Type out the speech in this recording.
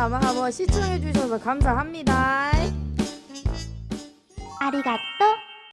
영상 한번 시청해주셔서 감사합니다. 아리가또